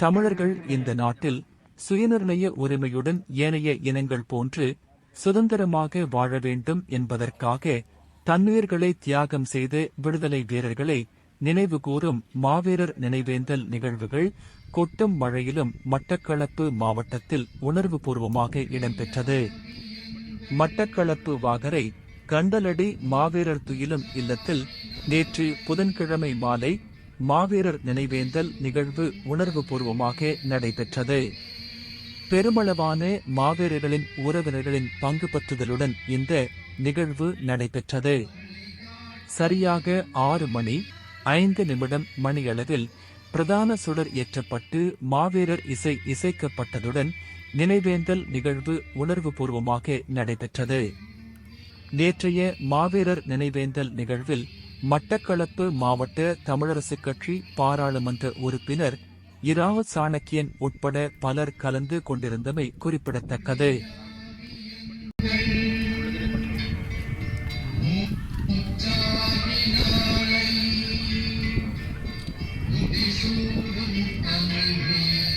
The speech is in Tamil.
தமிழர்கள் இந்த நாட்டில் சுயநிர்ணய உரிமையுடன் ஏனைய இனங்கள் போன்று சுதந்திரமாக வாழ வேண்டும் என்பதற்காக தன்னுயிர்களை தியாகம் செய்து விடுதலை வீரர்களை நினைவுகூரும் மாவீரர் நினைவேந்தல் நிகழ்வுகள் கொட்டும் மழையிலும் மட்டக்களப்பு மாவட்டத்தில் உணர்வுபூர்வமாக இடம்பெற்றது. மட்டக்களப்பு வாகரை கண்டலடி மாவீரர் துயிலும் இல்லத்தில் நேற்று புதன்கிழமை மாலை மாவீரர் நினைவேந்தல் நிகழ்வு உணர்வுபூர்வமாக நடைபெற்றது. பெருமளவான மாவீரர்களின் உறவினர்களின் பங்கு பற்றுதலுடன் இந்த நிகழ்வு நடைபெற்றது. சரியாக ஆறு மணி ஐந்து நிமிடம் மணியளவில் பிரதான சுடர் ஏற்றப்பட்டு மாவீரர் இசை இசைக்கப்பட்டதுடன் நினைவேந்தல் நிகழ்வு உணர்வுபூர்வமாக நடைபெற்றது. நேற்றைய மாவீரர் நினைவேந்தல் நிகழ்வில் மட்டக்களப்பு மாவட்ட தமிழரசுக் கட்சி பாராளுமன்ற உறுப்பினர் இராவ சாணக்கியன் உட்பட பலர் கலந்து கொண்டிருந்தமை குறிப்பிடத்தக்கது Thank.